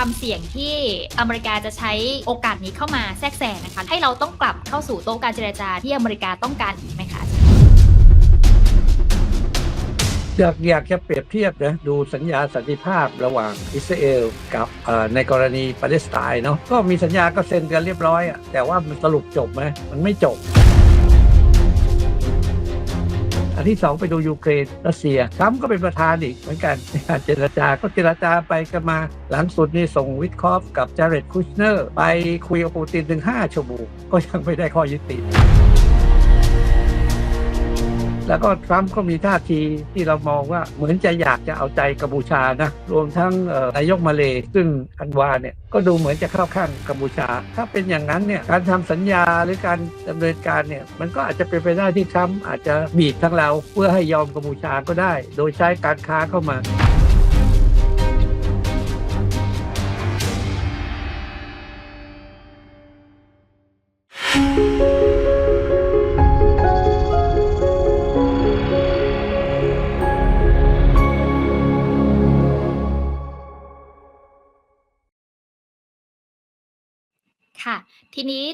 ความเสี่ยงที่อเมริกาจะใช้โอกาสนี้เข้ามาแทรกแซงนะคะ ให้เราต้องกลับเข้าสู่โต๊ะการเจรจาที่อเมริกาต้องการอีกไหมคะอยากอยากจะเปรียบเทียบนะดูสัญญาสันติภาพระหว่างอิสราเอลกับในกรณีปาเลสไตน์เนาะก็มีสัญญาก็เซ็นกันเรียบร้อยอะแต่ว่ามันสรุปจบไหมมันไม่จบ อันที่สองไปดูยูเครนรัสเซียทรัมป์ก็เป็นประธานอีกเหมือนกันในการเจรจาก็เจรจาไปกันมา หลังสุดนี่ส่งวิทคอฟกับจาเรดคุชเนอร์ ไปคุยกับปูตินถึง 5ชั่วโมงก็ยังไม่ได้ข้อยุติ แล้วก็ทรัมป์ก็มีท่าทีที่เรามองว่าเหมือนจะอยากจะเอาใจกัมพูชานะรวมทั้งนายกมาเลซึ่งอันวาเนี่ยก็ดูเหมือนจะเข้าข้างกัมพูชา ถ้าเป็นอย่างนั้นเนี่ยการทำสัญญาหรือการดำเนินการเนี่ยมันก็อาจจะเป็นไปได้ที่ทรัมป์อาจจะบีบทั้งเราเพื่อให้ยอมกัมพูชาก็ได้ โดยใช้การค้าเข้ามา นี้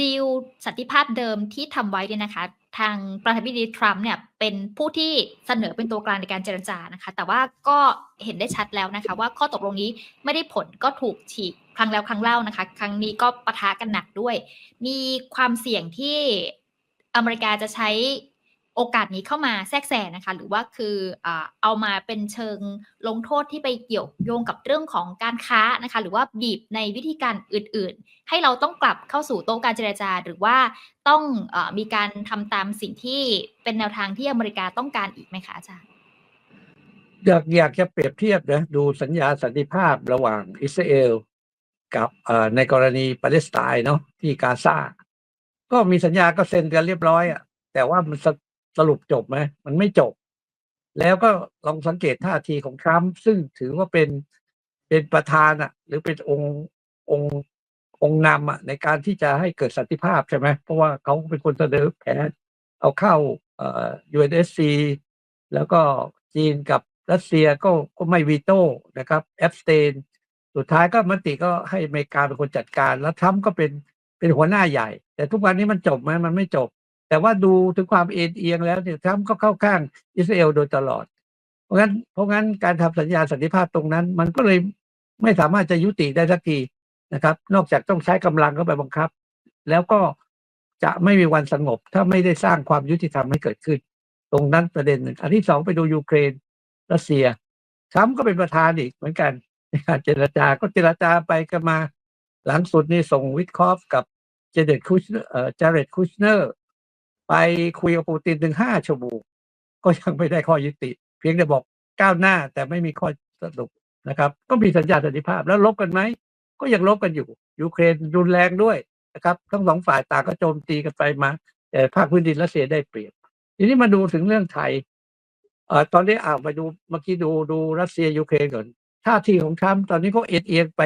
ดีลสันติภาพเดิมที่ทำไว้เนี่ยนะคะ ทางประธานาธิบดีทรัมป์เนี่ยเป็นผู้ที่เสนอเป็นตัวกลางในการเจรจานะคะ แต่ว่าก็เห็นได้ชัดแล้วนะคะ ว่าข้อตกลงนี้ไม่ได้ผลก็ถูกฉีกครั้งแล้วครั้งเล่านะคะ ครั้งนี้ก็ปะทะกันหนักด้วย มีความเสี่ยงที่อเมริกาจะใช้ โอกาสนี้เข้ามาแทรกแซงนะคะ หรือว่าคือเอามาเป็นเชิงลงโทษที่ไปเกี่ยวโยงกับเรื่องของการค้านะคะ หรือว่าบีบในวิธีการอื่น ๆ ให้เราต้องกลับเข้าสู่โต๊ะการเจรจา หรือว่าต้องอมีการทำตามสิ่งที่เป็นแนวทางที่อเมริกาต้องการอีกไหมคะอาจารย์อยากอยากจะเปรียบเทียบนะดูสัญญาสันติภาพระหว่างอิสราเอลกับในกรณีปาเลสไตน์เนาะที่กาซาก็มีสัญญาก็เซ็นกันเรียบร้อยอะแต่ว่ามัน สรุปจบไหมมันไม่จบ แล้วก็ลองสังเกตท่าทีของทรัมป์ซึ่งถือว่าเป็นเป็นประธานอะหรือเป็นองค์องค์องค์นำอะในการที่จะให้เกิดสันติภาพใช่ไหมเพราะว่าเขาเป็นคนเสนอแผนเอาเข้าเอ่อ UNSC แล้วก็จีนกับรัสเซียก็ก็ไม่วีโต้นะครับแอฟสเตนสุดท้ายก็มติก็ให้อเมริกาเป็นคนจัดการ แล้วทรัมป์ก็เป็นเป็นหัวหน้าใหญ่ แต่ทุกวันนี้มันจบไหมมันไม่จบ แต่ว่าดูถึงความเอ็นเอียงแล้วเนี่ยทรัมป์ก็เข้าข้างอิสราเอลโดยตลอด เพราะงั้นเพราะงั้นการทำสัญญาสันติภาพตรงนั้น มันก็เลยไม่สามารถจะยุติได้สักทีนะครับ นอกจากต้องใช้กำลังเข้าไปบังคับ แล้วก็จะไม่มีวันสงบ ถ้าไม่ได้สร้างความยุติธรรมให้เกิดขึ้น ตรงนั้นประเด็นหนึ่งอันที่สองไปดูยูเครนรัสเซียทรัมป์ก็เป็นประธานอีกเหมือนกันในการเจรจาก็เจรจาไปกันมา หลังสุดนี่ส่งวิทคอฟกับเจเดตคุชเอ่อจาเรดคุชเนอร์ ไปคุยกับปูตินถึงห้าชั่วโมงก็ยังไม่ได้ข้อยุติ เพียงแต่บอกก้าวหน้าแต่ไม่มีข้อสรุปนะครับ ก็มีสัญญาสันติภาพแล้วลบกันไหมก็ยังลบกันอยู่ยูเครนรุนแรงด้วยนะครับทั้งสองฝ่ายต่างก็โจมตีกันไปมา แต่ภาคพื้นดินรัสเซียได้เปรียบทีนี้มาดูถึงเรื่องไทยเอ่อตอนนี้อ่ามาดูเมื่อกี้ดูดูรัสเซียยูเครนก่อนท่าทีของทรัมป์ตอนนี้เขาเอ็นเอียงไป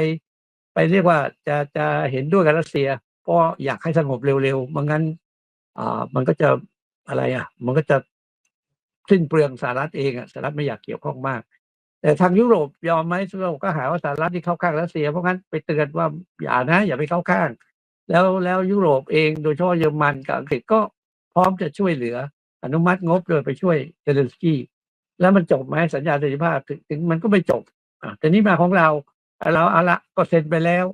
ไปเรียกว่าจะจะเห็นด้วยกับรัสเซีย เพราะอยากให้สงบเร็วๆไม่งั้น อ่ามันก็จะอะไรอะ มันก็จะสิ้นเปลืองสหรัฐเองอะสหรัฐไม่อยากเกี่ยวข้องมาก แต่ทางยุโรปยอมไหมยุโรปก็หาว่าสหรัฐที่เข้าข้างรัสเซียเพราะงั้นไปเตือนว่าอย่านะ อย่าไปเข้าข้าง แล้วแล้วยุโรปเองโดยเฉพาะเยอรมันกับอังกฤษก็พร้อมจะช่วยเหลืออนุมัติงบโดยไปช่วยเซเลนสกี้แล้วมันจบไหมสัญญาสันติภาพถึงถึงมันก็ไม่จบอะแต่นี้มาของเราเราเอาละก็เซ็นไปแล้ว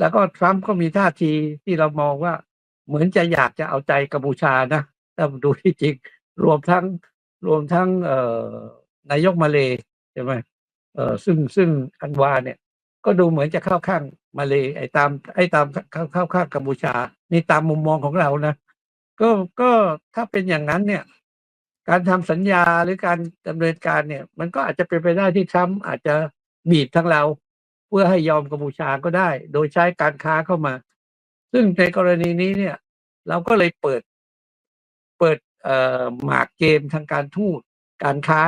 แล้วก็ทรัมป์ก็มีท่าทีที่เรามองว่า เหมือนจะอยากจะเอาใจกัมพูชานะถ้าดูที่จริงรวมทั้งรวมทั้งนายกมาเลยใช่ไหมซึ่งซึ่งอันวาเนี่ยก็ดูเหมือนจะเข้าข้างมาเลยไอ้ตามไอ้ตามเข้าเข้าข้างกัมพูชานี่ตามมุมมองของเรานะก็ก็ถ้าเป็นอย่างนั้นเนี่ย การทำสัญญาหรือการดำเนินการเนี่ย มันก็อาจจะเป็นไปได้ที่ทรัมป์อาจจะบีบทั้งเรา เพื่อให้ยอมกัมพูชาก็ได้ โดยใช้การค้าเข้ามา ซึ่งในกรณีนี้เนี่ย เราก็เลยเปิด เปิดหมากเกมทางการทูตการค้า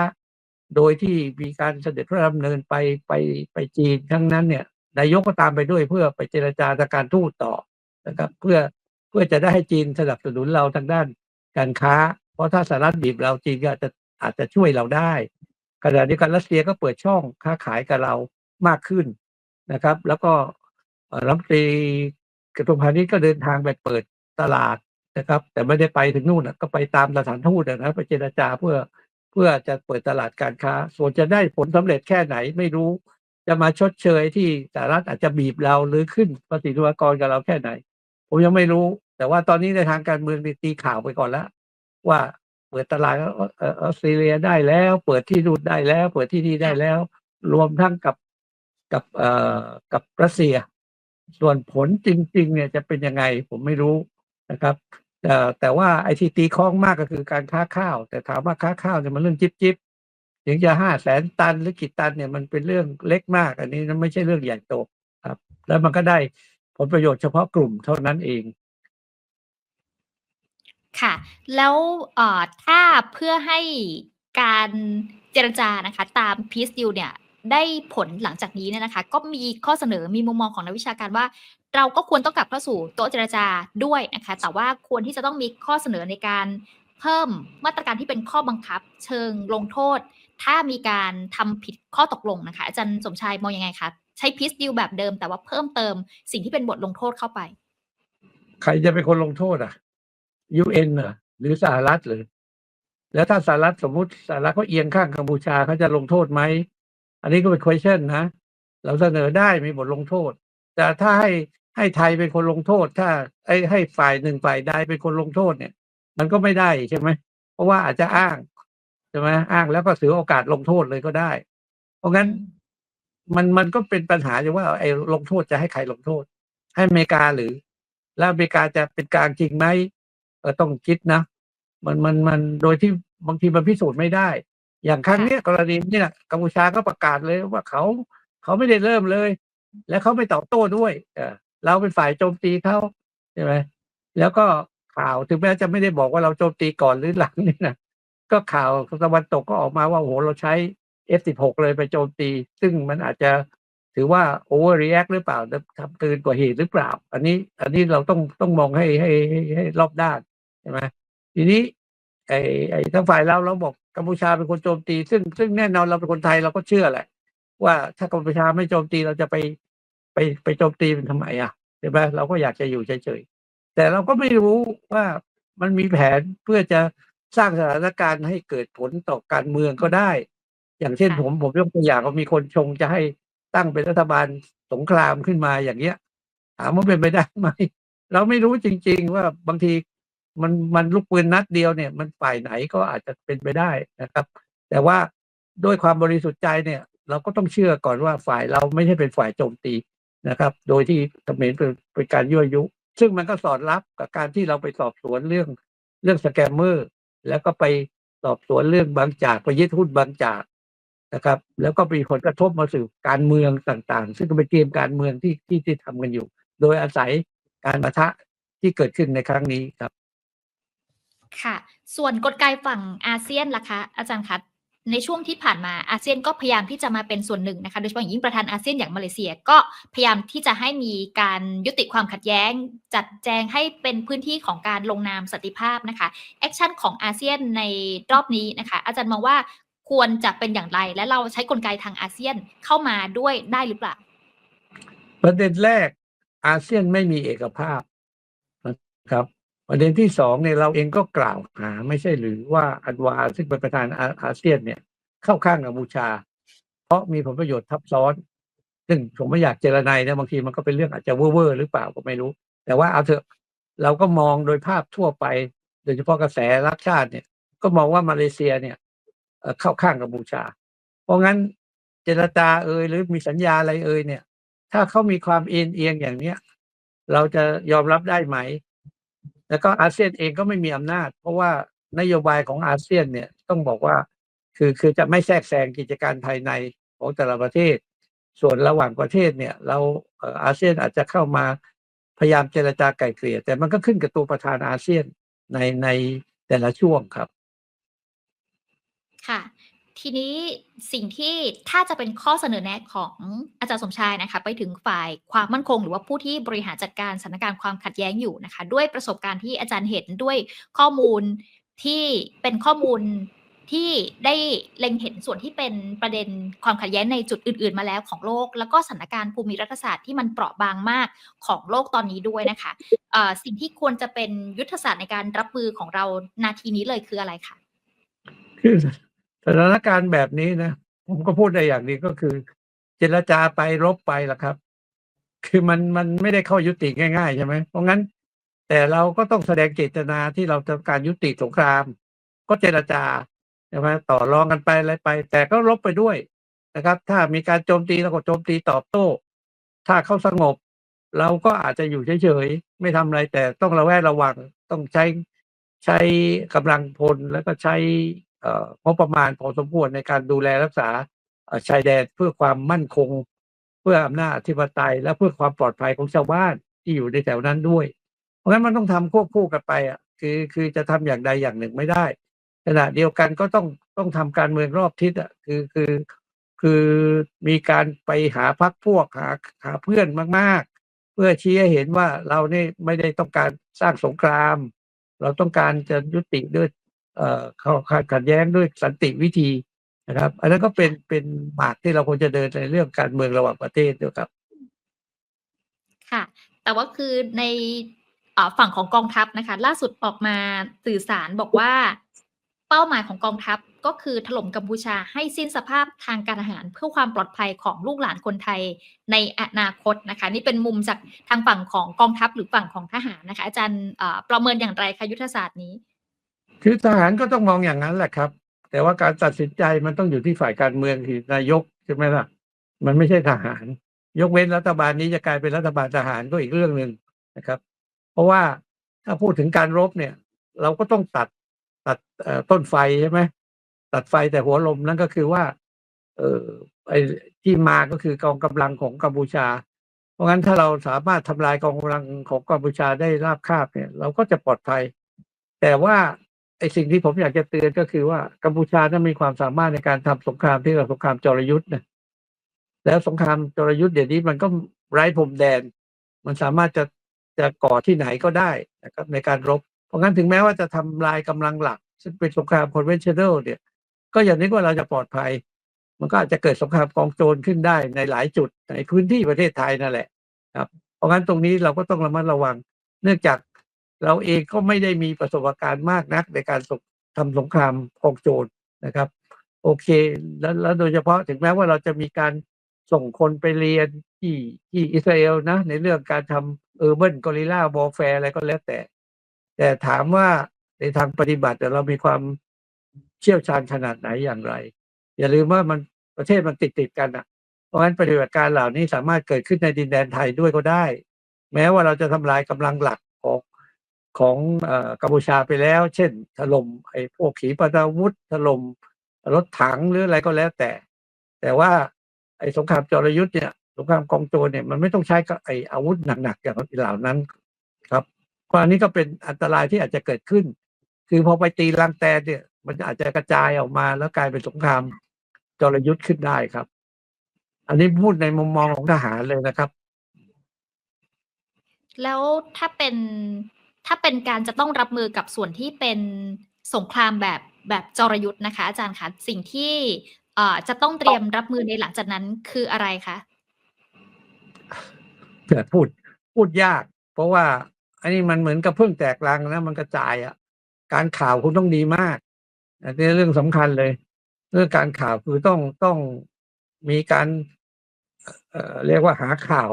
โดยที่มีการเสด็จพระดำเนินไปไปไปจีนทั้งนั้นเนี่ยนายกก็ตามไปด้วยเพื่อไปเจรจาทางการทูตต่อนะครับ เพื่อเพื่อจะได้ให้จีนสนับสนุนเราทางด้านการค้า เพราะถ้าสหรัฐบีบเราจีนก็อาจจะอาจจะช่วยเราได้ขณะเดียวกันรัสเซียก็เปิดช่องค้าขายกับเรามากขึ้นนะครับ แล้วก็รัฐมนตรี กระทรวงพาณิชย์ก็เดินทางไปเปิดตลาดนะครับ แต่ไม่ได้ไปถึงนู่นนะก็ไปตามสถานทูตนะไปเจรจาเพื่อเพื่อจะเปิดตลาดการค้า ส่วนจะได้ผลสำเร็จแค่ไหนไม่รู้ จะมาชดเชยที่สหรัฐอาจจะบีบเราหรือขึ้นภาษีธุรกรกับเราแค่ไหน ผมยังไม่รู้ แต่ว่าตอนนี้ในทางการเมืองนี่ตีข่าวไปก่อนแล้ว ว่าเปิดตลาดออเอ่อออสเตรเลียได้แล้ว เปิดที่นู่นได้แล้ว เปิดที่นี่ได้แล้ว รวมทั้งกับกับเอ่อกับรัสเซีย ส่วนผลจริง ๆ เนี่ยจะเป็นยังไงผมไม่รู้นะครับแต่แต่ว่าไอ้ที่ตีคล้องมากก็คือการค้าข้าว แต่ถามว่าค้าข้าวเนี่ยมันเรื่องจิบจิบถึงจะห้าแสนตันหรือกี่ตันเนี่ยมันเป็นเรื่องเล็กมาก อันนี้มันไม่ใช่เรื่องใหญ่โตครับ แล้วมันก็ได้ผลประโยชน์เฉพาะกลุ่มเท่านั้นเอง ค่ะ แล้วถ้าเพื่อให้การเจรจานะคะ ตาม Peace Deal เนี่ย ได้ผลหลังจากนี้เนี่ยนะคะ ก็มีข้อเสนอมีมุมมองของนักวิชาการว่า เราก็ควรต้องกลับเข้าสู่โต๊ะเจรจาด้วยนะคะ แต่ว่าควรที่จะต้องมีข้อเสนอในการเพิ่มมาตรการที่เป็นข้อบังคับ เชิงลงโทษ ถ้ามีการทำผิดข้อตกลงนะคะ อาจารย์สมชายมองยังไงคะใช้ Peace Deal แบบเดิม แต่ว่าเพิ่มเติมสิ่งที่เป็นบทลงโทษเข้าไป ใครจะเป็นคนลงโทษอะ UN เหรอหรือสหรัฐหรือ แล้วถ้าสหรัฐสมมติสหรัฐเขาเอียงข้างกัมพูชาเขาจะลงโทษไหม อันนี้ก็เป็น question นะ เราเสนอได้มีบทลงโทษ แต่ถ้าให้ให้ไทยเป็นคนลงโทษ ถ้าไอ้ให้ฝ่ายหนึ่งฝ่ายใดเป็นคนลงโทษเนี่ย มันก็ไม่ได้ใช่ไหมเพราะว่าอาจจะอ้างใช่ไหมอ้างแล้วก็ถือโอกาสลงโทษเลยก็ได้ เพราะงั้นมันมันก็เป็นปัญหาอยู่ว่าไอ้ลงโทษจะให้ใครลงโทษ ให้อเมริกาหรือ แล้วอเมริกาจะเป็นกลางจริงไหมเออต้องคิดนะ มันมันมันโดยที่บางทีมันพิสูจน์ไม่ได้ อย่างครั้งเนี้ยกรณีเนี่ยกัมพูชาก็ประกาศเลยว่าเขาเขาไม่ได้เริ่มเลย และเขาไม่ตอบโต้ด้วย เออเราเป็นฝ่ายโจมตีเขาใช่ไหมแล้วก็ข่าวถึงแม้จะไม่ได้บอกว่าเราโจมตีก่อนหรือหลังนี่นะก็ข่าวตะวันตกก็ออกมาว่าโอ้โหเราใช้ F16 เลยไปโจมตี ซึ่งมันอาจจะถือว่า overreact หรือเปล่าทำเกินกว่าเหตุหรือเปล่า อันนี้ อันนี้เราต้องต้องมองให้ให้ให้ให้รอบด้านใช่ไหมทีนี้ ไอ้ไอ้ทั้งฝ่ายเราเราบอกกัมพูชาเป็นคนโจมตี ซึ่งซึ่งแน่นอนเราเป็นคนไทยเราก็เชื่อแหละ ว่าถ้ากัมพูชาไม่โจมตีเราจะไปไปไปโจมตีมันทำไมอะใช่ไหมเราก็อยากจะอยู่เฉยๆแต่เราก็ไม่รู้ว่ามันมีแผนเพื่อจะสร้างสถานการณ์ให้เกิดผลต่อการเมืองก็ได้ อย่างเช่นค่ะผมผมยกตัวอย่างว่ามีคนชงจะให้ตั้งเป็นรัฐบาลสงครามขึ้นมาอย่างเงี้ยถามว่าเป็นไปได้ไหมเราไม่รู้จริง ๆ ว่าบางที มันมันลูกปืนนัดเดียวเนี่ยมันฝ่ายไหนก็อาจจะเป็นไปได้นะครับ แต่ว่าด้วยความบริสุทธิ์ใจเนี่ย เราก็ต้องเชื่อก่อนว่าฝ่ายเราไม่ใช่เป็นฝ่ายโจมตีนะครับ โดยที่เขมรเป็นเป็นการยั่วยุ ซึ่งมันก็สอดรับกับการที่เราไปสอบสวนเรื่องเรื่องสแกมเมอร์ แล้วก็ไปสอบสวนเรื่องบางจากไปยึดหุ้นบางจากนะครับ แล้วก็มีผลกระทบมาสู่การเมืองต่างๆ ซึ่งเป็นเกมการเมืองที่ที่ที่ทำกันอยู่ โดยอาศัยการประทะที่เกิดขึ้นในครั้งนี้ครับ ค่ะ ส่วนกลไกฝั่งอาเซียนล่ะคะอาจารย์คะในช่วงที่ผ่านมาอาเซียนก็พยายามที่จะมาเป็นส่วนหนึ่งนะคะโดยเฉพาะอย่างยิ่งประธานอาเซียนอย่างมาเลเซียก็พยายามที่จะให้มีการยุติความขัดแย้ง จัดแจงให้เป็นพื้นที่ของการลงนามสันติภาพนะคะแอคชั่นของอาเซียนในรอบนี้นะคะอาจารย์มองว่าควรจะเป็นอย่างไร และเราใช้กลไกทางอาเซียนเข้ามาด้วยได้หรือเปล่า ประเด็นแรกอาเซียนไม่มีเอกภาพนะครับ ประเด็นที่สองเนี่ยเราเองก็กล่าวหาไม่ใช่หรือว่าอันวาซึ่งเป็นประธานอาอาเซียนเนี่ยเข้าข้างกัมพูชา เพราะมีผลประโยชน์ทับซ้อน ซึ่งผมไม่อยากเจรนายนะบางทีมันก็เป็นเรื่องอาจจะเว่อร์หรือเปล่าก็ไม่รู้ แต่ว่าเอาเถอะเราก็มองโดยภาพทั่วไป โดยเฉพาะกระแสรักชาติเนี่ย ก็มองว่ามาเลเซียเนี่ยเข้าข้างกัมพูชา เพราะงั้นเจรจาเอ่ยหรือมีสัญญาอะไรเอ่ยเนี่ย ถ้าเขามีความเอียงเอียงอย่างเนี้ยเราจะยอมรับได้ไหม แล้วก็อาเซียนเองก็ไม่มีอำนาจ เพราะว่านโยบายของอาเซียนเนี่ยต้องบอกว่าคือคือจะไม่แทรกแซงกิจการภายในของแต่ละประเทศ ส่วนระหว่างประเทศเนี่ย เราเอ่ออาเซียนอาจจะเข้ามาพยายามเจรจาไกล่เกลี่ยแต่มันก็ขึ้นกับตัวประธานอาเซียนในในแต่ละช่วงครับ ค่ะ ทีนี้สิ่งที่ถ้าจะเป็นข้อเสนอแนะของอาจารย์สมชายนะคะ ไปถึงฝ่ายความมั่นคง หรือว่าผู้ที่บริหารจัดการสถานการณ์ความขัดแย้งอยู่นะคะ ด้วยประสบการณ์ที่อาจารย์เห็นด้วยข้อมูลที่เป็นข้อมูลที่ได้เล็งเห็นส่วนที่เป็นประเด็นความขัดแย้งในจุดอื่น ๆ มาแล้วของโลก แล้วก็สถานการณ์ภูมิรัฐศาสตร์ที่มันเปราะบางมากของโลกตอนนี้ด้วยนะคะเอ่อสิ่งที่ควรจะเป็นยุทธศาสตร์ในการรับมือของเรานาทีนี้เลยคืออะไรคะคือ สถานการณ์แบบนี้นะผมก็พูดได้อย่างนี้ก็คือ เจรจาไปรบไปล่ะครับ คือมันมันไม่ได้เข้ายุติง่ายๆใช่ไหมเพราะงั้น แต่เราก็ต้องแสดงเจตนาที่เราต้องการยุติสงคราม ก็เจรจาใช่ไหมต่อรองกันไปอะไรไป แต่ก็รบไปด้วยนะครับ ถ้ามีการโจมตีเราก็โจมตีตอบโต้ ถ้าเขาสงบ เราก็อาจจะอยู่เฉยๆไม่ทำอะไรแต่ต้องระแวดระวังต้องใช้ใช้กำลังพลแล้วก็ใช้ งบประมาณพอสมควรในการดูแลรักษาชายแดนเพื่อความมั่นคง เพื่ออำนาจอธิปไตย และเพื่อความปลอดภัยของชาวบ้านที่อยู่ในแถวนั้นด้วย เพราะงั้นมันต้องทำควบคู่กันไปอะคือคือจะทำอย่างใดอย่างหนึ่งไม่ได้ขณะเดียวกันก็ต้องต้องทำการเมืองรอบทิศอะคือคือคือมีการไปหาพักพวกหาหาเพื่อนมาก ๆ เพื่อชี้ให้เห็นว่าเราเนี่ยไม่ได้ต้องการสร้างสงคราม เราต้องการจะยุติด้วย เขาขัดแย้งด้วยสันติวิธีนะครับ อันนั้นก็เป็นเป็นหมากที่เราควรจะเดินในเรื่องการเมืองระหว่างประเทศด้วยครับ ค่ะ แต่ว่าคือในอฝั่งของกองทัพนะคะ ล่าสุดออกมาสื่อสารบอกว่า เป้าหมายของกองทัพก็คือถล่มกัมพูชาให้สิ้นสภาพทางการทหารเพื่อความปลอดภัยของลูกหลานคนไทยในอนาคตนะคะ นี่เป็นมุมจากทางฝั่งของกองทัพหรือฝั่งของทหารนะคะ อาจารย์ประเมินอย่างไรคะยุทธศาสตร์นี้ คือทหารก็ต้องมองอย่างนั้นแหละครับ แต่ว่าการตัดสินใจมันต้องอยู่ที่ฝ่ายการเมืองคือนายกใช่ไหมล่ะ มันไม่ใช่ทหาร ยกเว้นรัฐบาลนี้จะกลายเป็นรัฐบาลทหารก็อีกเรื่องหนึ่งนะครับ เพราะว่าถ้าพูดถึงการรบเนี่ย เราก็ต้องตัดตัดต้นไฟใช่ไหมตัดไฟแต่หัวลมนั่นก็คือว่า เออไอ้ที่มาก็คือกองกำลังของกัมพูชา เพราะงั้นถ้าเราสามารถทำลายกองกำลังของกัมพูชาได้ราบคาบเนี่ย เราก็จะปลอดภัย แต่ว่า ไอ้สิ่งที่ผมอยากจะเตือนก็คือว่ากัมพูชานั้นมีความสามารถในการทำสงครามที่เราสงครามจรยุทธ์นะแล้วสงครามจรยุทธ์เดี๋ยวนี้มันก็ไร้พรมแดน มันสามารถจะจะก่อที่ไหนก็ได้นะครับในการรบ เพราะงั้นถึงแม้ว่าจะทำลายกำลังหลัก ซึ่งเป็นสงคราม conventional เนี่ย ก็อย่านึกว่าเราจะปลอดภัย มันก็อาจจะเกิดสงครามกองโจรขึ้นได้ในหลายจุดในพื้นที่ประเทศไทยนั่นแหละ ครับ เพราะงั้นตรงนี้เราก็ต้องระมัดระวัง เนื่องจาก เราเองก็ไม่ได้มีประสบการณ์มากนักในการสงทำสงครามกองโจรนะครับ โอเค แล้วแล้วโดยเฉพาะถึงแม้ว่าเราจะมีการส่งคนไปเรียนที่ที่อิสราเอลนะ ในเรื่องการทำเออร์เบิร์นกอริลลาวอลแฟร์อะไรก็แล้วแต่ แต่ถามว่าในทางปฏิบัติเรามีความเชี่ยวชาญขนาดไหนอย่างไร อย่าลืมว่ามันประเทศมันติดติดกันอะ เพราะฉะนั้นปฏิบัติการเหล่านี้สามารถเกิดขึ้นในดินแดนไทยด้วยก็ได้ แม้ว่าเราจะทำลายกำลังหลัก ของอกัมพูชาไปแล้ว เช่น ถล่มไอ้พวกขีปนาวุธถล่มรถถังหรืออะไรก็แล้วแต่ แต่ว่าไอ้สงครามจรยุทธ์เนี่ยสงครามกองโจรเนี่ยมันไม่ต้องใช้ไอ้อาวุธหนักๆอย่างเหล่านั้นครับเพราะอันนี้ก็เป็นอันตรายที่อาจจะเกิดขึ้น คือพอไปตีลังแตนเนี่ย มันอาจจะกระจายออกมาแล้วกลายเป็นสงครามจรยุทธ์ขึ้นได้ครับ อันนี้พูดในมุมมองของทหารเลยนะครับ แล้วถ้าเป็น ถ้าเป็นการจะต้องรับมือกับส่วนที่เป็นสงครามแบบแบบจรยุทธ์นะคะ อาจารย์คะสิ่งที่จะต้องเตรียมรับมือในหลังจากนั้นคืออะไรคะแต่พูดพูดยาก เพราะว่า อันนี้มันเหมือนกับเพิ่งแตกรังนะมันกระจายอะ การข่าวคุณต้องดีมากอันนี้เรื่องสำคัญเลย เรื่องการข่าวคือต้องต้องมีการเเรียกว่าหาข่าว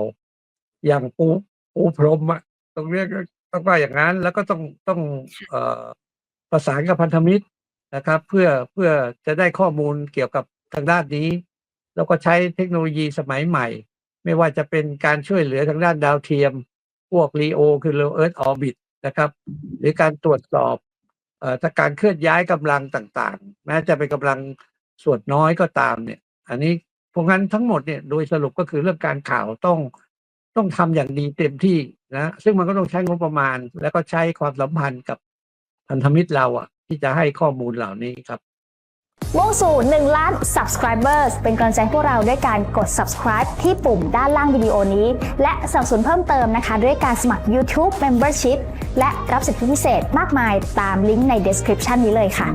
อย่างปูปูพรมอะต้องเรียก ต้องว่าอย่างนั้นแล้วก็ต้องต้องเอ่อประสานกับพันธมิตรนะครับ เพื่อเพื่อจะได้ข้อมูลเกี่ยวกับทางด้านนี้ แล้วก็ใช้เทคโนโลยีสมัยใหม่ ไม่ว่าจะเป็นการช่วยเหลือทางด้านดาวเทียม พวก LEO คือ Low Earth Orbit นะครับ หรือการตรวจสอบเอ่อถ้าการเคลื่อนย้ายกำลังต่างๆ แม้จะเป็นกำลังส่วนน้อยก็ตามเนี่ย อันนี้เพราะงั้นทั้งหมดเนี่ยโดยสรุปก็คือเรื่องการข่าวต้อง ต้องทำอย่างดีเต็มที่นะซึ่งมันก็ต้องใช้งบประมาณ แล้วก็ใช้ความสัมพันธ์กับพันธมิตรเราอะที่จะให้ข้อมูลเหล่านี้ครับมุ่งสู่ 1 ล้าน subscribers เป็นกำลังใจพวกเราด้วยการกด subscribe ที่ปุ่มด้านล่างวิดีโอนี้ และสนับสนุนเพิ่มเติมนะคะ ด้วยการสมัคร YouTube Membership และรับสิทธิพิเศษมากมายตามลิงก์ใน description นี้เลยค่ะ